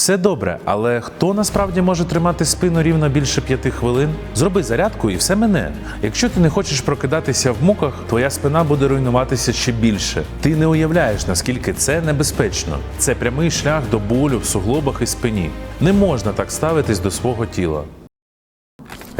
Все добре, але хто насправді може тримати спину рівно більше п'яти хвилин? Зроби зарядку і все мене. Якщо ти не хочеш прокидатися в муках, твоя спина буде руйнуватися ще більше. Ти не уявляєш, наскільки це небезпечно. Це прямий шлях до болю в суглобах і спині. Не можна так ставитись до свого тіла.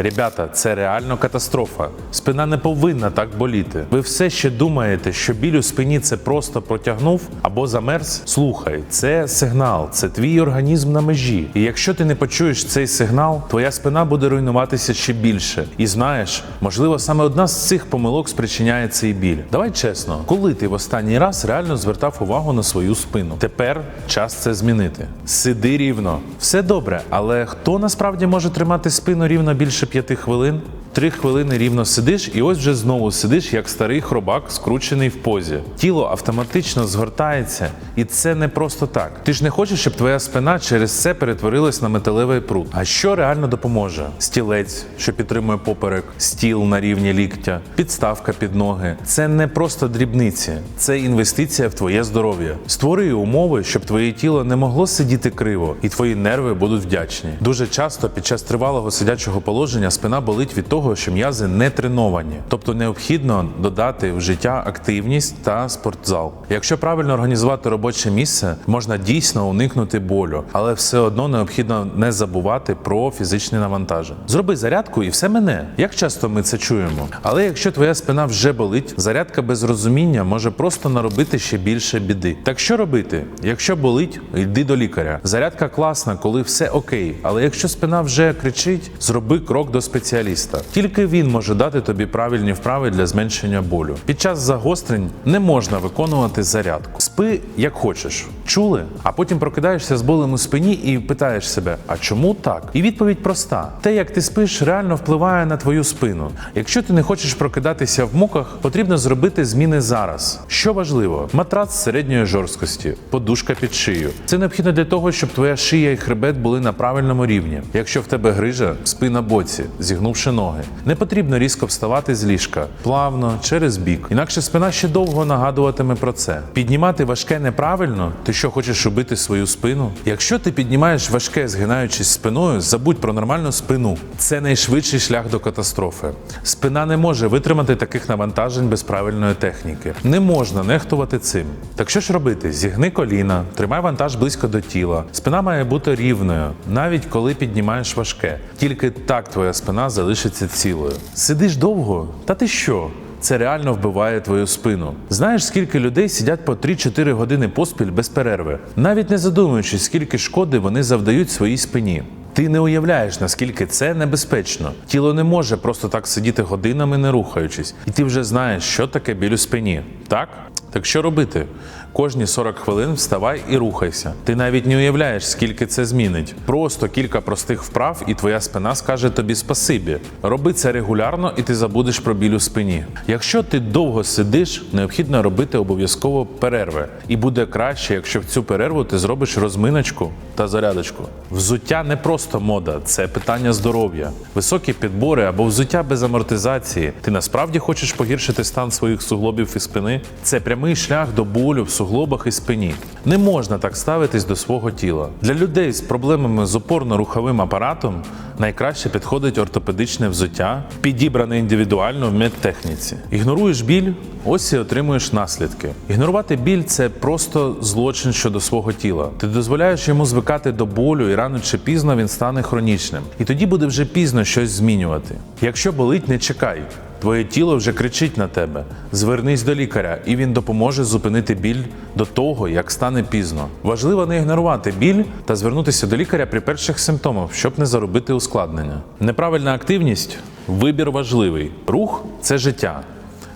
Ребята, це реально катастрофа. Спина не повинна так боліти. Ви все ще думаєте, що біль у спині це просто протягнув або замерз? Слухай, це сигнал, це твій організм на межі. І якщо ти не почуєш цей сигнал, твоя спина буде руйнуватися ще більше. І знаєш, можливо, саме одна з цих помилок спричиняє цей біль. Давай чесно, коли ти в останній раз реально звертав увагу на свою спину? Тепер час це змінити. Сиди рівно, все добре, але хто насправді може тримати спину рівно більше п'яти хвилин? Три хвилини рівно сидиш, і ось вже знову сидиш, як старий хробак, скручений в позі. Тіло автоматично згортається, і це не просто так. Ти ж не хочеш, щоб твоя спина через це перетворилась на металевий пруд. А що реально допоможе? Стілець, що підтримує поперек, стіл на рівні ліктя, підставка під ноги. Це не просто дрібниці, це інвестиція в твоє здоров'я. Створює умови, щоб твоє тіло не могло сидіти криво, і твої нерви будуть вдячні. Дуже часто під час тривалого сидячого положення спина болить від того, що м'язи не треновані, тобто необхідно додати в життя активність та спортзал. Якщо правильно організувати робоче місце, можна дійсно уникнути болю, але все одно необхідно не забувати про фізичне навантаження. Зроби зарядку і все мене. Як часто ми це чуємо? Але якщо твоя спина вже болить, зарядка без розуміння може просто наробити ще більше біди. Так що робити? Якщо болить, йди до лікаря. Зарядка класна, коли все окей. Але якщо спина вже кричить, зроби крок до спеціаліста. Тільки він може дати тобі правильні вправи для зменшення болю. Під час загострень не можна виконувати зарядку. Спи як хочеш. Чули? А потім прокидаєшся з болем у спині і питаєш себе: а чому так? І відповідь проста: те, як ти спиш, реально впливає на твою спину. Якщо ти не хочеш прокидатися в муках, потрібно зробити зміни зараз. Що важливо, матрац середньої жорсткості, подушка під шию. Це необхідно для того, щоб твоя шия і хребет були на правильному рівні. Якщо в тебе грижа, спи на боці, зігнувши ноги. Не потрібно різко вставати з ліжка, плавно через бік. Інакше спина ще довго нагадуватиме про це. Піднімати важке неправильно. Ти що хочеш робити свою спину? Якщо ти піднімаєш важке, згинаючись спиною, забудь про нормальну спину. Це найшвидший шлях до катастрофи. Спина не може витримати таких навантажень без правильної техніки. Не можна нехтувати цим. Так що ж робити? Зігни коліна, тримай вантаж близько до тіла. Спина має бути рівною, навіть коли піднімаєш важке. Тільки так твоя спина залишиться цілою. Сидиш довго? Та ти що? Це реально вбиває твою спину. Знаєш, скільки людей сидять по 3-4 години поспіль без перерви, навіть не задумуючись, скільки шкоди вони завдають своїй спині. Ти не уявляєш, наскільки це небезпечно. Тіло не може просто так сидіти годинами, не рухаючись, і ти вже знаєш, що таке біль у спині. Так? Так що робити? Кожні 40 хвилин вставай і рухайся. Ти навіть не уявляєш, скільки це змінить. Просто кілька простих вправ, і твоя спина скаже тобі спасибі. Роби це регулярно, і ти забудеш про біль у спині. Якщо ти довго сидиш, необхідно робити обов'язково перерви. І буде краще, якщо в цю перерву ти зробиш розминочку та зарядочку. Взуття не просто мода, це питання здоров'я. Високі підбори або взуття без амортизації. Ти насправді хочеш погіршити стан своїх суглобів і спини? Це прямий шлях до болю в суглобах і спині. Не можна так ставитись до свого тіла. Для людей з проблемами з опорно-руховим апаратом найкраще підходить ортопедичне взуття, підібране індивідуально в медтехніці. Ігноруєш біль, ось і отримуєш наслідки. Ігнорувати біль це просто злочин щодо свого тіла. Ти дозволяєш йому звикати до болю, і рано чи пізно він стане хронічним. І тоді буде вже пізно щось змінювати. Якщо болить, не чекай. Твоє тіло вже кричить на тебе. Звернись до лікаря, і він допоможе зупинити біль до того, як стане пізно. Важливо не ігнорувати біль та звернутися до лікаря при перших симптомах, щоб не заробити ускладнення. Неправильна активність вибір важливий. Рух це життя.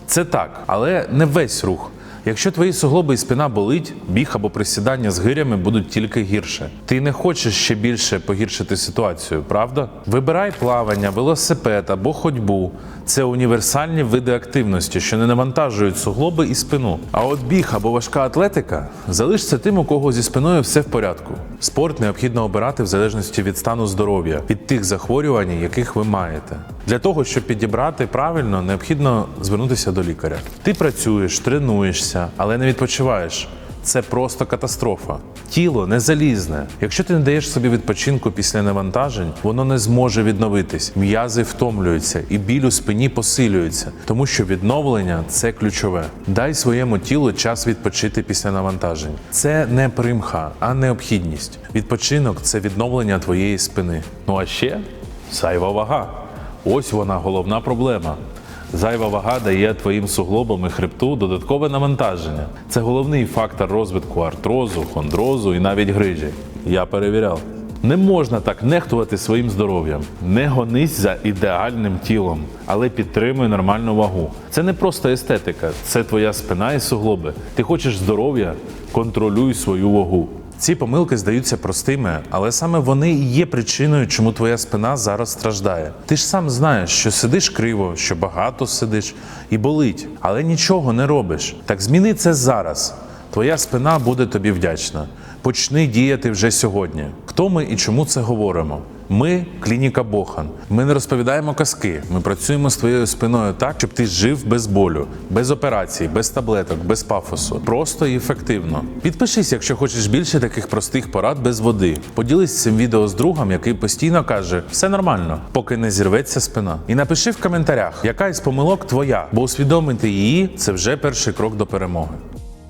Це так, але не весь рух. Якщо твої суглоби і спина болить, біг або присідання з гирями будуть тільки гірше. Ти не хочеш ще більше погіршити ситуацію, правда? Вибирай плавання, велосипед або ходьбу. Це універсальні види активності, що не навантажують суглоби і спину. А от біг або важка атлетика залишиться тим, у кого зі спиною все в порядку. Спорт необхідно обирати в залежності від стану здоров'я, від тих захворювань, яких ви маєте. Для того, щоб підібрати правильно, необхідно звернутися до лікаря. Ти працюєш, тренуєшся, але не відпочиваєш. це просто катастрофа. Тіло не залізне. Якщо ти не даєш собі відпочинку після навантажень, воно не зможе відновитись. М'язи втомлюються і біль у спині посилюється, тому що відновлення це ключове. Дай своєму тілу час відпочити після навантажень. Це не примха, а необхідність. Відпочинок це відновлення твоєї спини. Ну а ще зайва вага. Ось вона головна проблема. Зайва вага дає твоїм суглобам і хребту додаткове навантаження. Це головний фактор розвитку артрозу, хондрозу і навіть грижі. Я перевіряв. Не можна так нехтувати своїм здоров'ям. Не гонись за ідеальним тілом, але підтримуй нормальну вагу. Це не просто естетика, це твоя спина і суглоби. Ти хочеш здоров'я, контролюй свою вагу. Ці помилки здаються простими, але саме вони і є причиною, чому твоя спина зараз страждає. Ти ж сам знаєш, що сидиш криво, що багато сидиш і болить, але нічого не робиш. Так зміни це зараз. Твоя спина буде тобі вдячна. Почни діяти вже сьогодні. Хто ми і чому це говоримо? Ми клініка Бохан. Ми не розповідаємо казки. Ми працюємо з твоєю спиною так, щоб ти жив без болю, без операцій, без таблеток, без пафосу. Просто і ефективно. Підпишись, якщо хочеш більше таких простих порад без води. Поділись цим відео з другом, який постійно каже: все нормально, поки не зірветься спина. І напиши в коментарях, яка із помилок твоя, бо усвідомити її це вже перший крок до перемоги.